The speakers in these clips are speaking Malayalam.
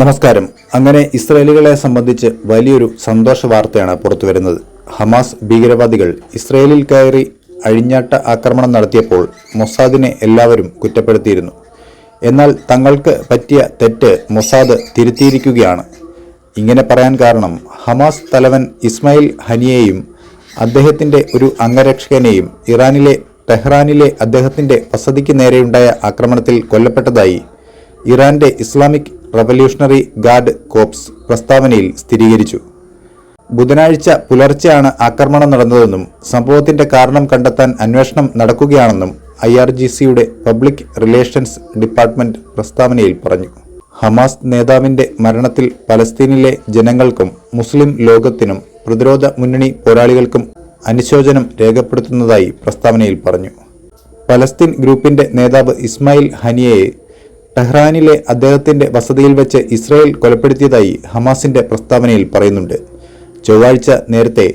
നമസ്കാരം. അങ്ങനെ ഇസ്രയേലികളെ സംബന്ധിച്ച് വലിയൊരു സന്തോഷ വാർത്തയാണ് പുറത്തു വരുന്നത്. ഹമാസ് ഭീകരവാദികൾ ഇസ്രയേലിൽ കയറി അഴിഞ്ഞാട്ട ആക്രമണം നടത്തിയപ്പോൾ മൊസാദിനെ എല്ലാവരും കുറ്റപ്പെടുത്തിയിരുന്നു. എന്നാൽ തങ്ങൾക്ക് പറ്റിയ തെറ്റ് മൊസാദ് തിരുത്തിയിരിക്കുകയാണ്. ഇങ്ങനെ പറയാൻ കാരണം ഹമാസ് തലവൻ ഇസ്മായിൽ ഹനിയെയും അദ്ദേഹത്തിന്റെ ഒരു അംഗരക്ഷകനെയും ഇറാനിലെ ടെഹ്റാനിലെ അദ്ദേഹത്തിന്റെ വസതിക്ക് നേരെയുണ്ടായ ആക്രമണത്തിൽ കൊല്ലപ്പെട്ടതായി ഇറാന്റെ ഇസ്ലാമിക് റവല്യൂഷണറി ഗാർഡ് കോപ്സ് പ്രസ്താവനയിൽ സ്ഥിരീകരിച്ചു. ബുധനാഴ്ച പുലർച്ചെയാണ് ആക്രമണം നടന്നതെന്നും സംഭവത്തിന്റെ കാരണം കണ്ടെത്താൻ അന്വേഷണം നടക്കുകയാണെന്നും ഐ ആർ ജി സിയുടെ പബ്ലിക് റിലേഷൻസ് ഡിപ്പാർട്ട്മെന്റ് പ്രസ്താവനയിൽ പറഞ്ഞു. ഹമാസ് നേതാവിന്റെ മരണത്തിൽ പലസ്തീനിലെ ജനങ്ങൾക്കും മുസ്ലിം ലോകത്തിനും പ്രതിരോധ മുന്നണി പോരാളികൾക്കും അനുശോചനം രേഖപ്പെടുത്തുന്നതായി പ്രസ്താവനയിൽ പറഞ്ഞു. പലസ്തീൻ ഗ്രൂപ്പിന്റെ നേതാവ് ഇസ്മായിൽ ഹനിയയെ ടെഹ്റാനിലെ അദ്ദേഹത്തിന്റെ വസതിയിൽ വെച്ച് ഇസ്രായേൽ കൊലപ്പെടുത്തിയതായി ഹമാസിന്റെ പ്രസ്താവനയിൽ പറയുന്നുണ്ട്. ചൊവ്വാഴ്ച നേരത്തെ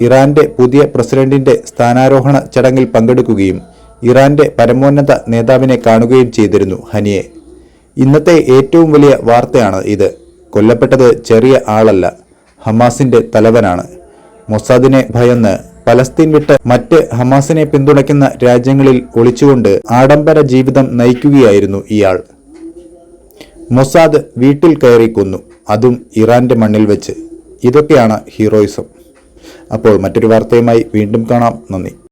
ഇറാന്റെ പുതിയ പ്രസിഡന്റിന്റെ സ്ഥാനാരോഹണ ചടങ്ങിൽ പങ്കെടുക്കുകയും ഇറാന്റെ പരമോന്നത നേതാവിനെ കാണുകയും ചെയ്തിരുന്നു ഹനിയെ. ഇന്നത്തെ ഏറ്റവും വലിയ വാർത്തയാണ് ഇത്. കൊല്ലപ്പെട്ടത് ചെറിയ ആളല്ല ഹമാസിന്റെ തലവനാണ്. മൊസാദിനെ ഭയന്ന് പലസ്തീൻ വിട്ട് മറ്റ് ഹമാസിനെ പിന്തുണയ്ക്കുന്ന രാജ്യങ്ങളിൽ ഒളിച്ചുകൊണ്ട് ആഡംബര ജീവിതം നയിക്കുകയായിരുന്നു ഇയാൾ. മൊസാദ് വീട്ടിൽ കയറി കൊന്നു. അതും ഇറാന്റെ മണ്ണിൽ വെച്ച്. ഇതൊക്കെയാണ് ഹീറോയിസം. അപ്പോൾ മറ്റൊരു വാർത്തയുമായി വീണ്ടും കാണാം. നന്ദി.